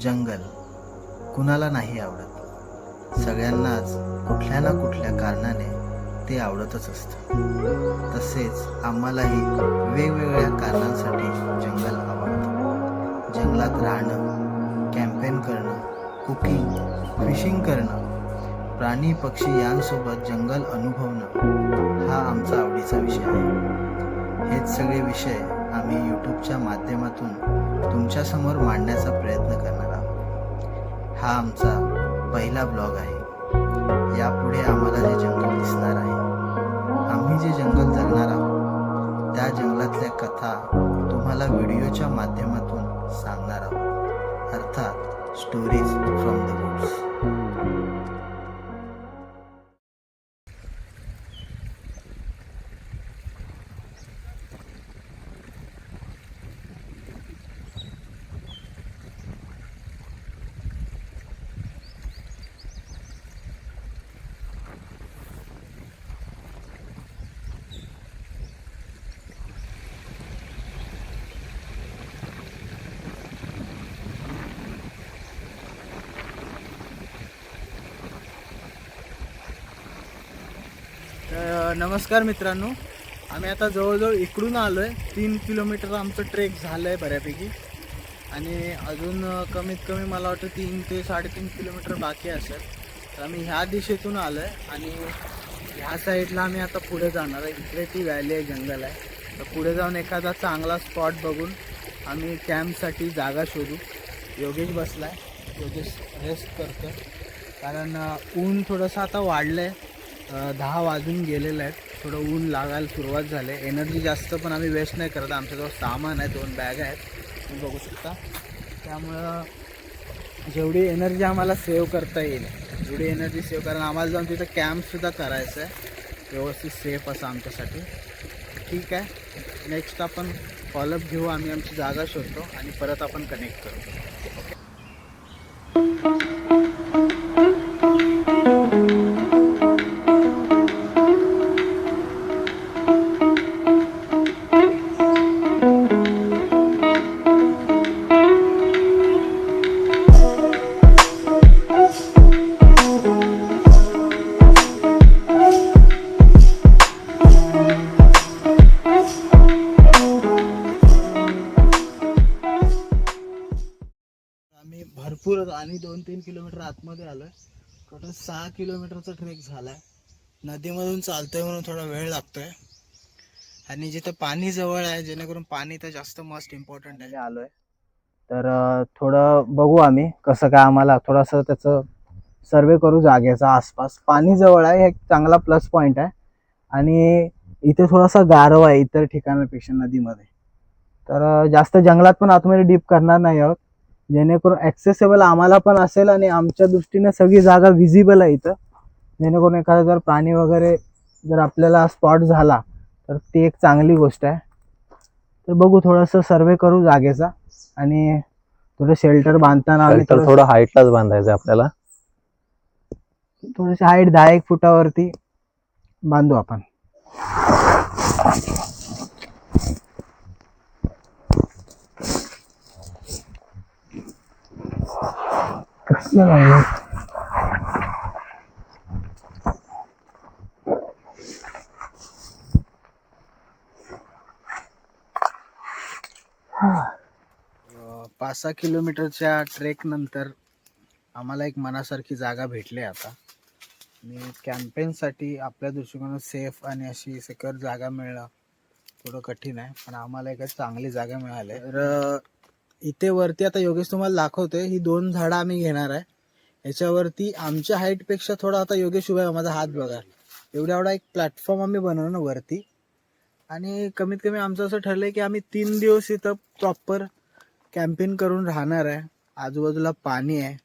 जंगल कुणाला नाही आवडत. सगळ्यांनाच कुठल्या ना कुठल्या कारणाने ते आवडतच असतं. तसेच आम्हालाही वेगवेगळ्या कारणांसाठी जंगल आवडतं. जंगलात राहणं कॅम्पेन करणं कुकिंग फिशिंग करणं प्राणी पक्षी यांसोबत जंगल अनुभवणं हा आमचा आवडीचा विषय आहे. हेच सगळे विषय आम्ही यूट्यूबच्या माध्यमातून तुमच्यासमोर मांडण्याचा प्रयत्न करणार आहोत. हा आमचा पहिला ब्लॉग आहे. यापुढे आम्हाला जे जंगल दिसणार आहे आम्ही जे जंगल जगणार आहोत त्या जंगलातल्या कथा तुम्हाला व्हिडिओच्या माध्यमातून सांगणार आहोत. अर्थात स्टोरीज फ्रॉम द वुड्स तर नमस्कार मित्रांनो आम्ही आता जवळजवळ इकडून आलो आहे तीन किलोमीटर आमचं ट्रेक झालं आहे बऱ्यापैकी. आणि अजून कमीत कमी मला वाटतं तीन ते साडेतीन किलोमीटर बाकी असेल. तर आम्ही ह्या दिशेतून आलो आहे आणि ह्या साईडला आम्ही आता पुढे जाणार आहे. इकडे ती व्हॅली आहे जंगल आहे. तर पुढे जाऊन एखादा चांगला स्पॉट बघून आम्ही कॅम्पसाठी जागा शोधू. योगेश बसला आहे योगेश रेस्ट करतो कारण ऊन थोडंसं आता वाढलं आहे दहा वाजून गेलेलं आहेत. थोडं ऊन लागायला सुरुवात झाली. एनर्जी जास्त पण आम्ही वेस्ट नाही करत. आमच्याजवळ सामान आहे दोन बॅग आहेत. तुम्ही बघू शकता. त्यामुळं जेवढी एनर्जी आम्हाला सेव्ह करता येईल जेवढी एनर्जी सेव्ह कारण आम्हाला जाऊन तिथं कॅम्पसुद्धा करायचं आहे. व्यवस्थित सेफ असं आमच्यासाठी. ठीक आहे. नेक्स्ट आपण फॉलोअप घेऊ. आम्ही आमची जागा शोधतो आणि परत आपण कनेक्ट करू. आम्ही आणि दोन तीन किलोमीटर आतमध्ये आलोय. टोटल सहा किलोमीटरचा ट्रेक झालाय. नदीमधून चालतोय म्हणून थोडा वेळ लागतोय. आणि जिथं पाणी जवळ आहे जेणेकरून पाणी तर जास्त मस्ट इम्पॉर्टंट आहे. आलोय. तर थोडं बघू आम्ही कसं काय आम्हाला थोडंसं त्याचं सर्वे करू जागेचा आसपास. पाणी जवळ आहे हे एक चांगला प्लस पॉइंट आहे. आणि इथे थोडासा गारवा आहे इतर ठिकाणापेक्षा नदीमध्ये. तर जास्त जंगलात पण आतमध्ये डीप करणार नाही आहोत. जेणेकरून ॲक्सेसेबल आम्हाला पण असेल आणि आमच्या दृष्टीने सगळी जागा व्हिजिबल आहे इथं. जेणेकरून एखादा जर प्राणी वगैरे जर आपल्याला स्पॉट झाला तर ती एक चांगली गोष्ट आहे. तर बघू थोडंसं सर्वे करू जागेचा आणि थोडं शेल्टर बांधताना आम्ही तर थोडं हाईटलाच बांधायचं आपल्याला. थोडीशी हाईट दहा एक फुटावरती बांधू आपण. कसलं लागलं अं, पाच सहा किलोमीटरच्या ट्रेक नंतर आम्हाला एक मनासारखी जागा भेटली आहे आता आणि कॅम्पेनसाठी आपल्या दृष्टिकोनात सेफ आणि अशी सेक्युअर जागा मिळणं थोडं कठीण आहे पण आम्हाला एक चांगली जागा मिळाली तर इथे वरती आता योगेश तुम्हाला दाखवतोय ही दोन झाडं आम्ही घेणार आहे. याच्यावरती आमच्या हाईटपेक्षा थोडा आता योगेश उभा आहे माझा हात बघा. एवढा एवढा एक प्लॅटफॉर्म आम्ही बनवणार ना वरती. आणि कमीत कमी आमचं असं ठरलंय की आम्ही तीन दिवस इथं प्रॉपर कॅम्पेन करून राहणार आहे. आजूबाजूला पाणी आहे.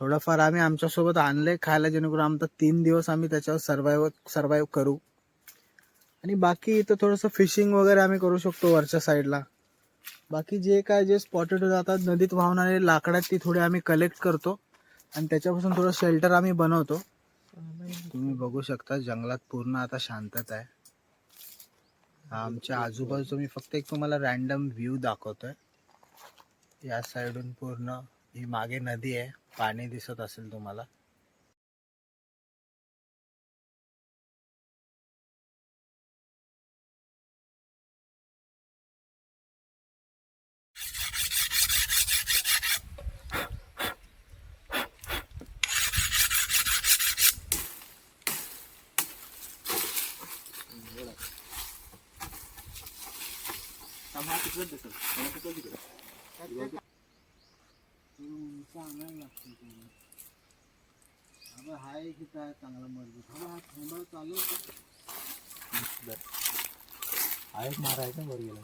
थोडंफार आम्ही आमच्यासोबत आणलंय खायला जेणेकरून आमचा तीन दिवस आम्ही त्याच्यावर सर्वाईव्ह सर्वाईव्ह करू. आणि बाकी इथं थोडंसं फिशिंग वगैरे आम्ही करू शकतो वरच्या साईडला बाकी जे काय जे स्पॉटेड जातात नदीत वाहणारे लाकडात ती थोडी आम्ही कलेक्ट करतो. आणि त्याच्यापासून थोडं शेल्टर आम्ही बनवतो. तुम्ही बघू शकता जंगलात पूर्ण आता शांतता आहे. आमच्या आजूबाजू मी फक्त एक तुम्हाला रॅन्डम व्ह्यू दाखवतोय. या साईडून पूर्ण ही मागे नदी आहे. पाणी दिसत असेल तुम्हाला. हाय किती आहे चांगला मजबूत हा हा थांबा चालू मारायचं वर गेला.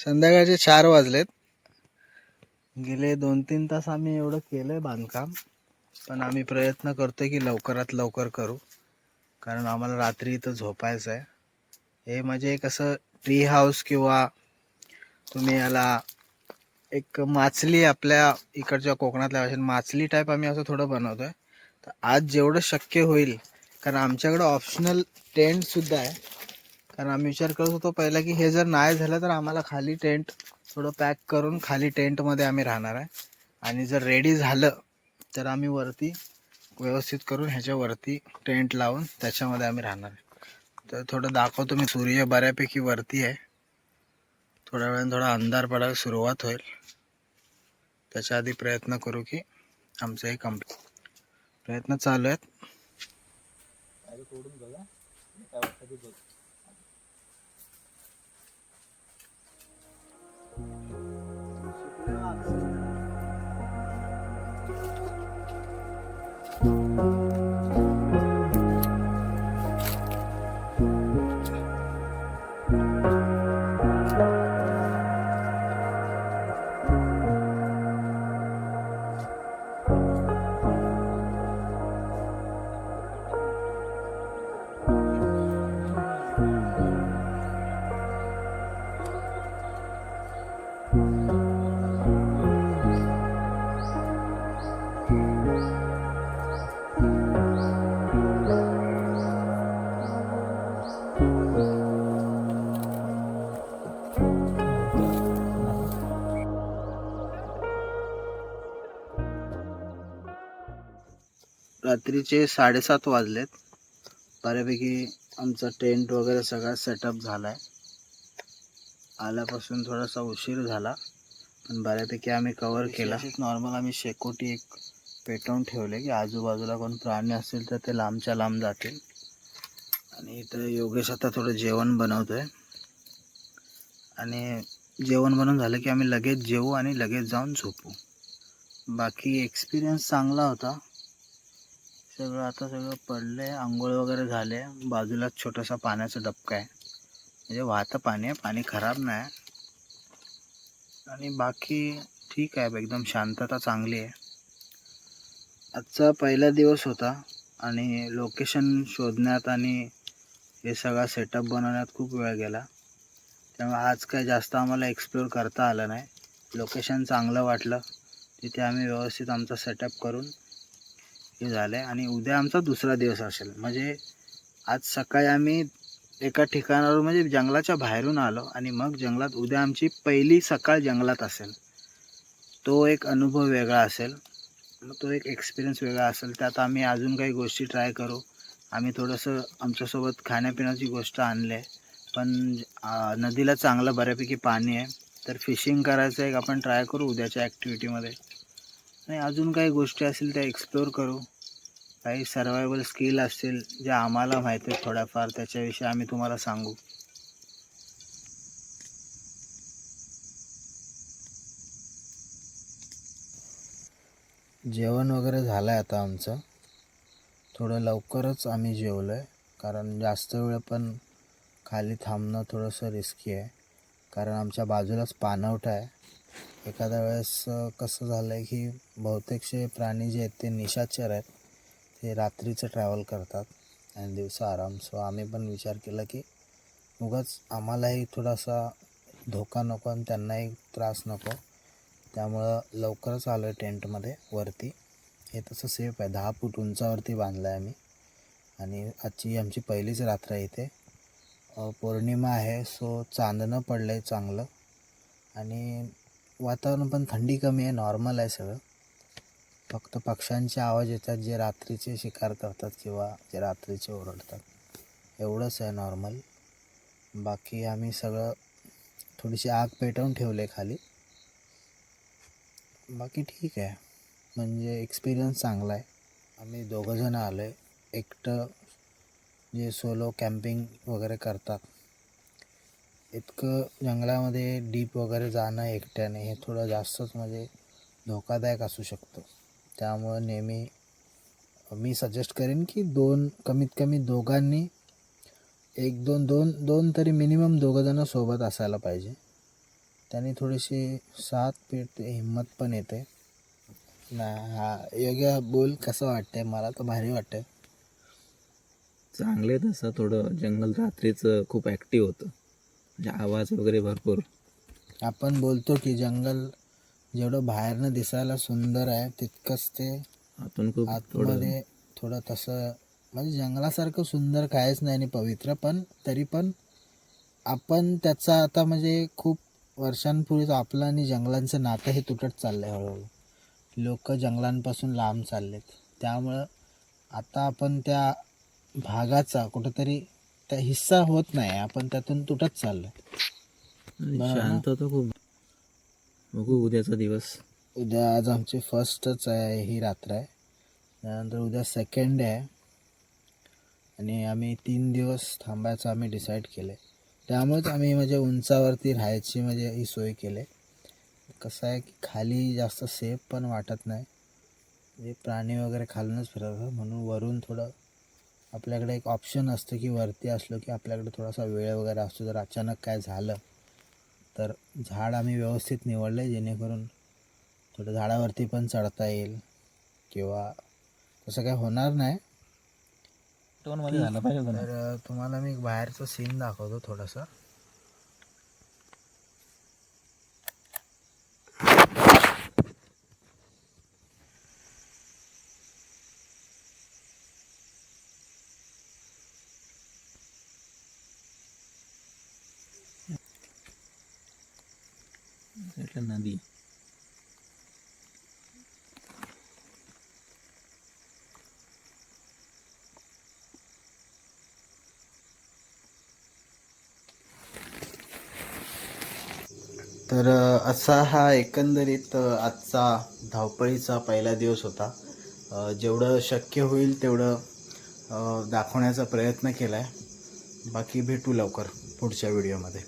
संध्याकाळचे चार वाजलेत. गेले दोन तीन तास आम्ही एवढं केलं आहे बांधकाम. पण आम्ही प्रयत्न करतोय की लवकरात लवकर करू. कारण आम्हाला रात्री इथं झोपायचं आहे हे म्हणजे एक असं ट्री हाऊस किंवा तुम्ही याला एक माचली आपल्या इकडच्या कोकणातल्या भाषेत माचली टाईप आम्ही असं थोडं बनवतो आहे तर आज जेवढं शक्य होईल कारण आमच्याकडं ऑप्शनल टेंटसुद्धा आहे. कारण आम्ही विचार करत होतो पहिला की हे जर नाही झालं तर आम्हाला खाली टेंट थोडं पॅक करून खाली टेंटमध्ये आम्ही राहणार आहे. आणि जर रेडी झालं तर आम्ही वरती व्यवस्थित करून ह्याच्यावरती टेंट लावून त्याच्यामध्ये आम्ही राहणार आहे. तर थोडं दाखवतो मी. सूर्य बऱ्यापैकी वरती आहे. थोड्या वेळाने थोडा अंधार पडायला सुरुवात होईल. त्याच्या आधी प्रयत्न करू की आमचं हे कंप्लीट प्रयत्न चालू आहेत. रात्रीचे साडेसात वाजलेत. बऱ्यापैकी आमचा टेंट वगैरे सगळा सेटअप झाला आहे आल्यापासून थोडासा उशीर झाला पण बऱ्यापैकी आम्ही कवर केला. नॉर्मल आम्ही शेकोटी एक पेटवून ठेवले की आजूबाजूला कोण प्राणी असतील तर ते लांबच्या लांब जातील. आणि इथं योगेश आता थोडं जेवण बनवतोय. आणि जेवण बनवून झालं की आम्ही लगेच जेवू आणि लगेच जाऊन झोपू. बाकी एक्सपिरियन्स चांगला होता. सगळं आता सगळं पडलंय आंघोळ वगैरे झाले बाजूलाच छोटासा पाण्याचा डबका आहे. म्हणजे वाहतं पाणी आहे पाणी खराब नाही. आणि बाकी ठीक आहे एकदम शांतता चांगली आहे. आजचा पहिला दिवस होता आणि लोकेशन शोधण्यात आणि हे सगळा सेटअप बनवण्यात खूप वेळ गेला. त्यामुळे आज काय जास्त आम्हाला एक्सप्लोअर करता आलं नाही. लोकेशन चांगलं वाटलं. तिथे आम्ही व्यवस्थित आमचा सेटअप करून हे झालं आहे आणि उद्या आमचा दुसरा दिवस असेल. म्हणजे आज सकाळी आम्ही एका ठिकाणावर म्हणजे जंगलाच्या बाहेरून आलो आणि मग जंगलात उद्या आमची पहिली सकाळ जंगलात असेल. तो एक अनुभव वेगळा असेल. तो एक एक्सपिरियन्स वेगळा असेल. त्यात आम्ही अजून काही गोष्टी ट्राय करू. आम्ही थोडंसं आमच्यासोबत खाण्यापिण्याची गोष्ट आणली आहे. पण नदीला चांगलं बऱ्यापैकी पाणी आहे. तर फिशिंग करायचं एक आपण ट्राय करू उद्याच्या ॲक्टिव्हिटीमध्ये नाही अजून काही गोष्टी असतील त्या एक्सप्लोअर करू. काही सर्वायवल स्किल असतील ज्या आम्हाला माहिती आहेत थोड्याफार त्याच्याविषयी आम्ही तुम्हाला सांगू. जेवण वगैरे झालं आहे आता आमचं. थोडं लवकरच आम्ही जेवलो आहे कारण जास्त वेळ पण खाली थांबणं थोडंसं रिस्की आहे. कारण आमच्या बाजूलाच पाणवठा आहे. एखाद्या वेळेस कसं झालं आहे की बहुतेकसे प्राणी जे आहेत ते निशाचर आहेत. ते रात्रीचं ट्रॅव्हल करतात आणि दिवसा आराम. सो आम्ही पण विचार केला की उगाच आम्हालाही थोडासा धोका नको आणि त्यांनाही त्रास नको. त्यामुळं लवकरच आलो आहे टेंटमध्ये वरती. हे तसं सेफ आहे. दहा फूट उंचावरती बांधलं आहे आम्ही. आणि आजची आमची पहिलीच रात्र आहे इथे. पौर्णिमा आहे. सो चांदणं पडलं आहे चांगलं. आणि वातावरण पण थंडी कमी आहे नॉर्मल आहे सगळं. फक्त पक्ष्यांचे आवाज येतात जे रात्रीचे शिकार करतात किंवा जे रात्रीचे ओरडतात. एवढंच आहे नॉर्मल बाकी आम्ही सगळं थोडीशी आग पेटवून ठेवले खाली. बाकी ठीक आहे. म्हणजे एक्सपिरियन्स चांगला आहे. आम्ही दोघंजणं आलो आहे एकटं जे सोलो कॅम्पिंग वगैरे करतात इतकं जंगलामध्ये डीप वगैरे जाणं एकट्याने हे थोडं जास्तच म्हणजे धोकादायक असू शकतं. त्यामुळं नेहमी मी सजेस्ट करेन की दोन कमीत कमी दोघांनी एक दोन दोन दोन तरी मिनिमम दोघंजणं सोबत असायला पाहिजे. त्यांनी थोडीशी साथ पेटते हिंमत पण येते. ना हा योग्य बोल कसं वाटतंय मला तर भारी वाटतंय. चांगले तसं थोडं जंगल रात्रीचं खूप ॲक्टिव्ह होतं. म्हणजे आवाज वगैरे भरपूर. आपण बोलतो की जंगल जेवढं बाहेरनं दिसायला सुंदर आहे तितकंच ते आतून खूप थोडं आतमध्ये थोडं तसं म्हणजे जंगलासारखं सुंदर काहीच नाही आणि पवित्र पण तरी पण आपण त्याचा आता म्हणजे खूप वर्षांपूर्वीच आपलं आणि जंगलांचं नातं हे तुटत चाललं आहे हळूहळू. लोक जंगलांपासून लांब चाललेत. त्यामुळं आता आपण त्या भागाचा कुठंतरी त्या हिस्सा होत नाही. आपण त्यातून तुटत चाललो? शांत होतं खूप. बघू उद्याचा दिवस. उद्या आज आमची फर्स्टच आहे ही रात्र आहे. त्यानंतर उद्या सेकंड आहे. आणि आम्ही तीन दिवस थांबायचं आम्ही डिसाईड केलं आहे त्यामुळेच आम्ही म्हणजे उंचावरती राहायची म्हणजे ही सोय केली कसं आहे की खाली जास्त सेफ पण वाटत नाही. म्हणजे प्राणी वगैरे खालूनच फिरतात म्हणून वरून थोडं आपल्याकडे एक ऑप्शन असतं की वरती असलो की आपल्याकडे थोडासा वेळ वगैरे असतो जर अचानक काय झालं तर झाड आम्ही व्यवस्थित निवडलं आहे जेणेकरून थोडं झाडावरती पण चढता येईल किंवा तसं काय होणार नाही टोनमध्ये झालं पाहिजे. तर तुम्हाला मी एक बाहेरचं सीन दाखवतो थोडंसं साईडला नदी तर असा हा एकंदरीत आजचा धावपळीचा पहिला दिवस होता. जेवढं शक्य होईल तेवढं दाखवण्याचा प्रयत्न केला आहे बाकी भेटू लवकर पुढच्या व्हिडिओमध्ये.